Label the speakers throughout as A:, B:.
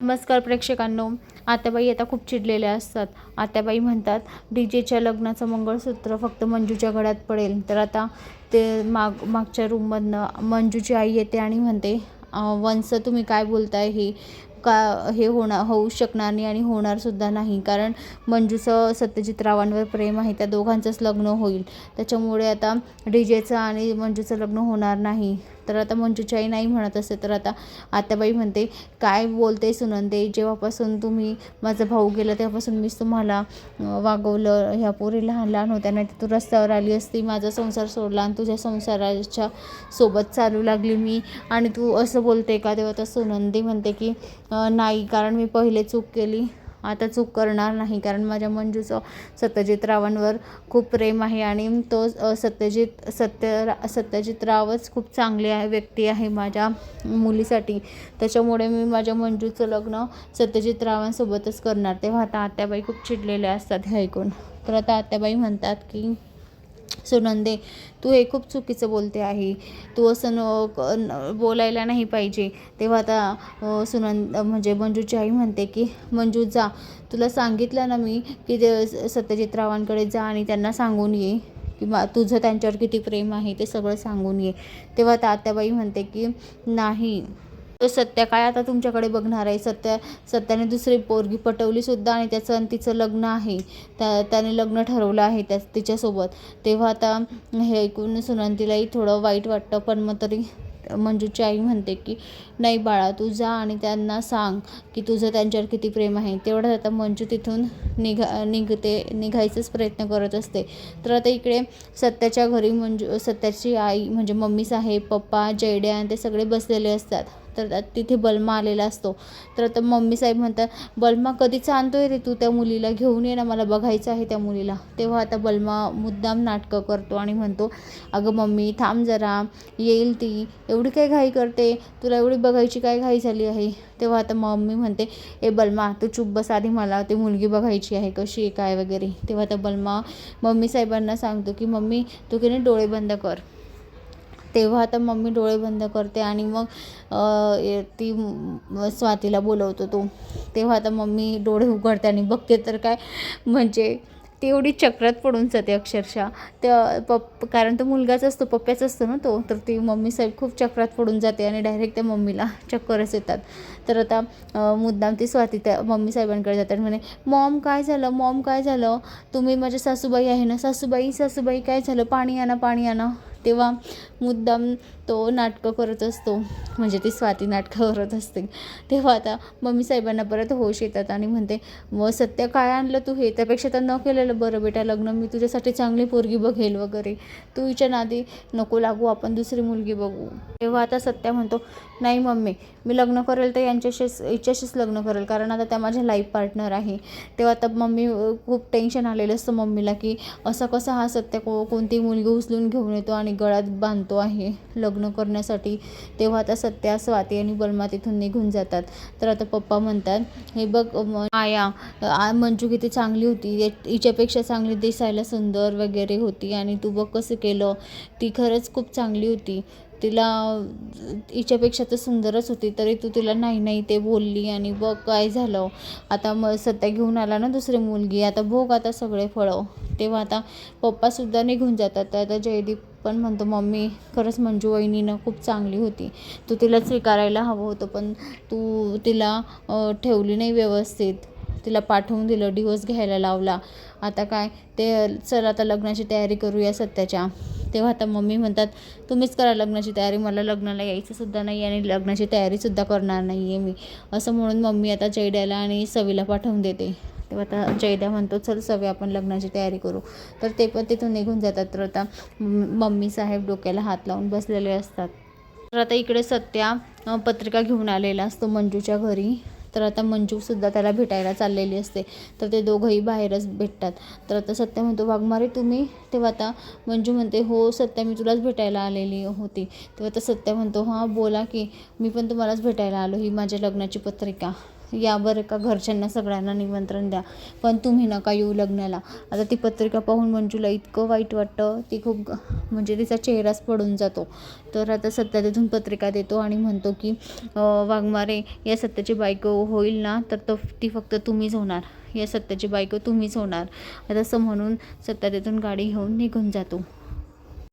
A: नमस्कार प्रेक्षकांनो. आत्याबाई आता खूप चिडलेल्या असतात. आत्याबाई म्हणतात डी जेच्या लग्नाचं मंगळसूत्र फक्त मंजूच्या गळ्यात पडेल. तर आता ते माग मागच्या रूममधनं मंजूची आई येते आणि म्हणते वंस तुम्ही काय बोलताय? हे का हे होणार होऊ शकणार नाही आणि होणारसुद्धा नाही. कारण मंजूचं सत्यजित रावांवर प्रेम आहे. त्या दोघांचंच लग्न होईल. त्याच्यामुळे आता डी जेचं आणि मंजूचं लग्न होणार नाही. तर आता मंजूची आई नाही म्हणत असते तर आता आत्याबाई म्हणते काय बोलते सुनंदे जेव्हापासून तुम्ही माझा भाऊ गेला तेव्हापासून मीच तुम्हाला वागवलं ह्या पोरी लहान लहान होत्या नाही तू रस्त्यावर आली असती माझा संसार सोडला आणि तुझ्या संसाराच्या सोबत चालू लागली मी. आणि तू असं बोलते का? तेव्हा तर सुनंदी म्हणते की नाही कारण मी पहिले चूक केली. आता चूक करणार नाही कारण माझ्या मंजूचं सत्यजित रावांवर खूप प्रेम आहे आणि तो सत्यजित सत्य सत्यजित रावच खूप चांगले आहे व्यक्ती आहे माझ्या मुलीसाठी. त्याच्यामुळे मी माझ्या मंजूचं लग्न सत्यजित रावांसोबतच करणार. तेव्हा आता आत्याबाई खूप चिडलेल्या असतात हे ऐकून. तर आता आत्याबाई म्हणतात की सुनंदे तू हे खूप चुकीचं बोलते आहे. तू असं न क- बोलायला नाही पाहिजे. तेव्हा आता सुनंद म्हणजे मंजूची आई म्हणते की मंजू जा. तुला सांगितलं ना मी की ते सत्यजित रावांकडे जा आणि त्यांना सांगून ये. की तुझं त्यांच्यावर किती प्रेम आहे ते सगळं सांगून ये. तेव्हा आता आत्याबाई म्हणते की नाही. तो सत्या काय आता तुमच्याकडे बघणार आहे? सत्या सत्याने दुसरी पोरगी पटवली सुद्धा आणि त्याचं आणि तिचं लग्न आहे. त्या त्याने लग्न ठरवलं आहे त्या तिच्यासोबत. तेव्हा आता हे ऐकून सुनंतीलाही थोडं वाईट वाटतं पण मग तरी मंजूची आई म्हणते की नाही बाळा तू जा आणि त्यांना सांग की तुझं त्यांच्यावर किती प्रेम आहे. तेवढंच आता मंजू तिथून निघा निघते निघायचाच प्रयत्न करत असते. तर आता इकडे सत्याच्या घरी मंजू सत्याची आई म्हणजे मम्मी साहेब पप्पा जयड्या आणि ते सगळे बसलेले असतात. तर तिथे बलमा आलेला असतो. तर आता मम्मी साहेब म्हणतात बलमा कधीच आणतोय रे तू त्या मुलीला घेऊन ये ना मला बघायचं आहे त्या मुलीला. तेव्हा आता बलमा मुद्दाम नाटकं करतो आणि म्हणतो अगं मम्मी थांब जरा येईल ती. एवढी काय घाई करते? तुला एवढी बघायची काय घाई झाली आहे? तेव्हा आता मम्मी म्हणते ए बलमा तू चुप बस आधी मला ती मुलगी बघायची आहे कशी आहे काय वगैरे. तेव्हा आता बलमा मम्मी साहेबांना सांगतो की मम्मी तू की नाही डोळे बंद कर. तेव्हा आता मम्मी डोळे बंद करते आणि मग ए- ती स्वातीला बोलवतो तो. तेव्हा आता मम्मी डोळे उघडते आणि बघते तर काय म्हणजे ती एवढी चक्रात पडून जाते अक्षरशः. त्या पप कारण तो मुलगाच असतो पप्प्याच असतो ना तो तर ती मम्मी साहेब खूप चक्रात पडून जाते आणि डायरेक्ट त्या मम्मीला चक्करच येतात. तर आता मुद्दाम ती स्वाती त्या मम्मी साहेबांकडे जातात आणि म्हणे मॉम काय झालं? मॉम काय झालं? तुम्ही माझ्या सासूबाई आहे ना? सासूबाई सासूबाई काय झालं? पाणी आणा पाणी आणा. तेव्हा मुद्दाम तो नाटकं करत असतो. म्हणजे ती स्वाती नाटकं करत असते. तेव्हा आता मम्मी साहेबांना परत होश येतात आणि म्हणते मग सत्य काय आणलं तू हे? त्यापेक्षा तर न केलेलं बरं बेटा लग्न मी तुझ्यासाठी चांगली पोरगी बघेल वगैरे. तू हिच्या नादी नको लागू आपण दुसरी मुलगी बघू. तेव्हा आता सत्या म्हणतो नाही मम्मी मी लग्न करेल तर यांच्याशीच हिच्याशीच लग्न करेल कारण आता त्या माझ्या लाईफ पार्टनर आहे. तेव्हा आता मम्मी खूप टेन्शन आलेलं असतं मम्मीला की असं कसं हा सत्य को कोणती मुलगी उचलून घेऊन येतो आणि गळ्यात बांधतो आहे लग्न करण्यासाठी? तेव्हा आता सत्या स्वाती आणि बलमा तिथून निघून जातात. तर आता पप्पा म्हणतात हे बघ माया मंजू किती चांगली होती हिच्यापेक्षा चांगली दिसायला सुंदर वगैरे होती आणि तू बघ कसं केलं ती खरंच खूप चांगली होती. तिला हिच्यापेक्षा तर सुंदरच होती तरी तू तिला नाही नाही ते बोलली आणि बघ काय झालं. आता मग सध्या घेऊन आला ना दुसरी मुलगी आता भोग आता सगळे फळं. तेव्हा आता पप्पासुद्धा निघून जातात. तर आता जयदीप पण म्हणतो मम्मी खरंच मंजू वहिनीनं खूप चांगली होती. तू तिला स्वीकारायला हवं होतं पण तू तिला ठेवली नाही व्यवस्थित. तिला पाठवून दिलं डिवोर्स घ्यायला लावला. आता काय ते चल आता लग्नाची तयारी करूया सत्याच्या. तेव्हा आता मम्मी म्हणतात तुम्हीच करा लग्नाची तयारी मला लग्नाला यायचंसुद्धा नाही आणि लग्नाची तयारीसुद्धा करणार नाही आहे मी. असं म्हणून मम्मी आता जयड्याला आणि सवीला पाठवून देते. तेव्हा आता जयद्या म्हणतो चल सवी आपण लग्नाची तयारी करू. तर ते पण तिथून निघून जातात. तर आता मम्मी साहेब डोक्याला हात लावून बसलेले असतात. तर आता इकडे सत्या पत्रिका घेऊन आलेला असतो मंजूच्या घरी. तर आता मंजूसुद्धा त्याला भेटायला चाललेली असते. तर ते दोघंही बाहेरच भेटतात. तर आता सत्या म्हणतो वाघमारे तुम्ही? तेव्हा आता मंजू म्हणते हो सत्या मी तुलाच भेटायला आलेली होती. तेव्हा आता सत्या म्हणतो हां बोला की मी पण तुम्हालाच भेटायला आलो. ही माझ्या लग्नाची पत्रिका. या बरं का घरच्यांना सगळ्यांना निमंत्रण द्या. पण तुम्ही नका येऊ लग्नाला. आता ती पत्रिका पाहून मंजूला इतकं वाईट वाटतं. ती खूप म्हणजे तिचा चेहराच पडून जातो. तर आता सत्या तिथून पत्रिका देतो आणि म्हणतो की वाघमारे या सत्याची बायको होईल ना तर तो ती फक्त तुम्हीच होणार. या सत्याची बायको तुम्हीच होणार. आता असं म्हणून सत्या तिथून गाडी घेऊन निघून जातो.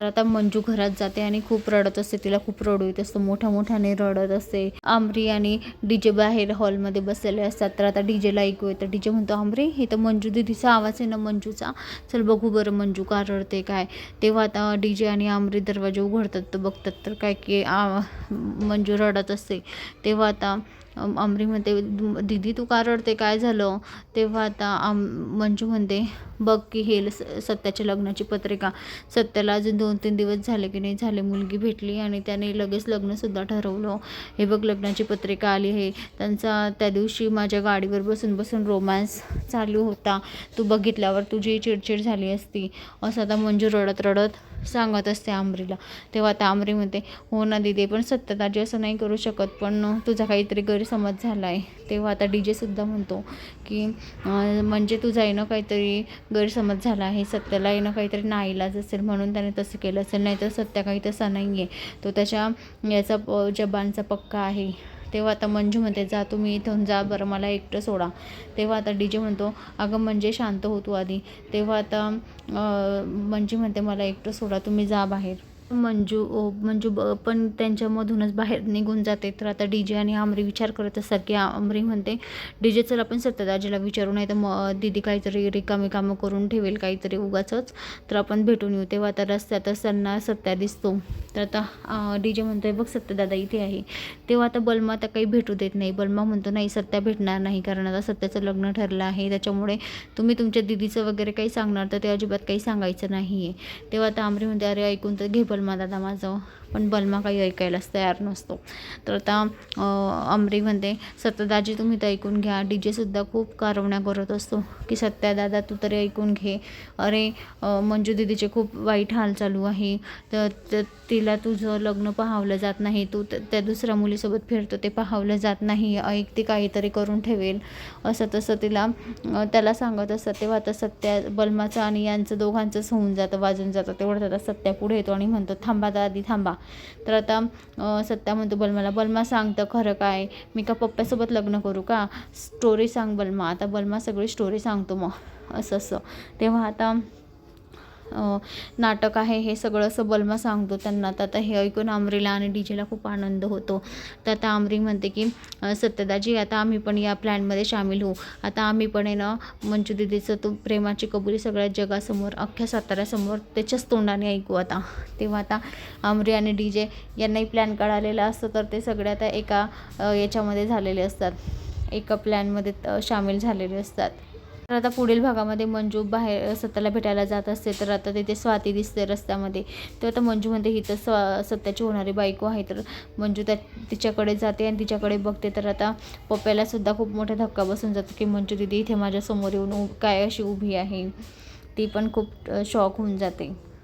A: तर आता मंजू घरात जाते आणि खूप रडत असते. तिला खूप रडू येत असतं. मोठ्या मोठ्याने रडत असते. आमरी आणि डीजे बाहेर हॉलमध्ये बसलेले असतात. तर आता डीजेला ऐकू येतं. डीजे म्हणतो आमरी हे तर मंजू दिदीचा आवाज आहे ना मंजूचा. चल बघू बरं मंजू का रडते काय? तेव्हा आता डीजे आणि आमरी दरवाजे उघडतात. तर बघतात तर काय की आ मंजू रडत असते. तेव्हा आता अमरी म्हणते दीदी तू का रडते? काय झालं? तेव्हा आता आम मंजू म्हणते बघ की हे स- सत्याच्या लग्नाची पत्रिका. सत्याला अजून दोन तीन दिवस झाले की नाही झाले मुलगी भेटली आणि त्याने लगेच लग्नसुद्धा ठरवलं. हे बघ लग्नाची पत्रिका आली आहे. त्यांचा त्या दिवशी माझ्या गाडीवर बसून बसून रोमॅन्स चालू होता. तू बघितल्यावर तुझी चिडचिड झाली असती. असं आता मंजू रडत रडत सांगत असते आमरीला. तेव्हा आता आमरी म्हणते हो ना दिदी पण सत्यताजी असं नाही करू शकत पण तुझा काहीतरी गैरसमज झाला आहे तेव्हा आता डी जेसुद्धा म्हणतो की म्हणजे तुझा येणं काहीतरी गैरसमज झाला आहे सत्याला येणं काहीतरी नाईलाज असेल म्हणून त्याने तसं केलं असेल नाही तर सत्या काही तसा नाही आहे तो त्याच्या याचा जबानचा पक्का आहे. तेव्हा आता मंजू म्हणते जा तुम्ही इथून जा बरं मला एकटं सोडा. तेव्हा आता डी जे म्हणतो अगं म्हणजे शांत हो तू आधी. तेव्हा आता मंजू म्हणते मला एकटं सोडा तुम्ही जा बाहेर. मंजू ओ मंजू ब पण त्यांच्यामधूनच बाहेर निघून जाते. तर आता डी जे आणि आमरी विचार करत असतात की आमरी म्हणते डी जे चल आपण सत्यदाजीला विचारू नाही तर मग दीदी काहीतरी रिकामी कामं करून ठेवेल काहीतरी उगाचंच. तर आपण भेटून येऊ. तेव्हा आता रस्त्यात असताना सत्या दिसतो. तर आता डी जे म्हणतोय बघ सत्यदादा इथे आहे. तेव्हा आता बल्मा आता काही भेटू देत नाही. बलमा म्हणतो नाही सत्या भेटणार नाही कारण आता सत्याचं लग्न ठरलं आहे. त्याच्यामुळे तुम्ही तुमच्या दिदीचं वगैरे काही सांगणार तर ते अजिबात काही सांगायचं नाही आहे तेव्हा आता आमरी म्हणते अरे ऐकून तर घे बलमा दादा माझं. पण बलमा काही ऐकायलाच तयार नसतो. तर आता अमरी म्हणते सत्यदाजी तुम्ही तर ऐकून घ्या. डी जेसुद्धा खूप कारवण्या करत असतो. की सत्या दादा तू तरी ऐकून घे. अरे मंजू दिदीचे खूप वाईट हाल चालू आहे. तर तिला तुझं लग्न पाहावलं जात नाही. तू त्या दुसऱ्या मुलीसोबत फिरतो ते पाहावलं जात नाही. ऐक ती काहीतरी करून ठेवेल. असं तसं तिला त्याला सांगत असतात तेव्हा आता सत्या बलमाचं आणि यांचं दोघांचंच होऊन जातं वाजून जातं. तेवढं आता सत्या पुढे येतो आणि म्हणतो थांबा दादी थांबा. तर आता सत्ता सत्या म्हणतो बलमाला बलमा सांगतं खरं काय? मी का पप्प्यासोबत लग्न करू का? स्टोरी सांग बलमा. आता बलमा सगळी स्टोरी सांगतो मग. असं असं. तेव्हा आता नाटक आहे हे सगळं असं बलमा सांगतो त्यांना. तर आता हे ऐकून आमरीला आणि डीजेला खूप आनंद होतो. तर आता आमरी म्हणते की सत्यदाजी आता आम्ही पण या प्लॅनमध्ये सामील होऊ. आता आम्ही पण आहे ना मंजू दिदीचं तो प्रेमाची कबुली सगळ्या जगासमोर अख्ख्या साताऱ्यासमोर त्याच्याच तोंडाने ऐकू आता. तेव्हा आता आमरी आणि डी जे यांनाही प्लॅन कळालेला असतं तर ते सगळे आता एका याच्यामध्ये झालेले असतात. एका प्लॅनमध्ये सामील झालेले असतात. तर आता पुढील भागामध्ये मंजू बाहेर सत्याला भेटायला जात असते तर आता तिथे स्वाती दिसते रस्त्यामध्ये. तर आता मंजू म्हणते ही तर स्वा सत्याची होणारी बायको आहे. तर मंजू त्या तिच्याकडे जाते आणि तिच्याकडे बघते. तर आता पप्प्यालासुद्धा खूप मोठा धक्का बसून जातो की मंजू दिदी इथे माझ्यासमोर येऊन उ- काय अशी उभी आहे? ती पण खूप शॉक होऊन जाते.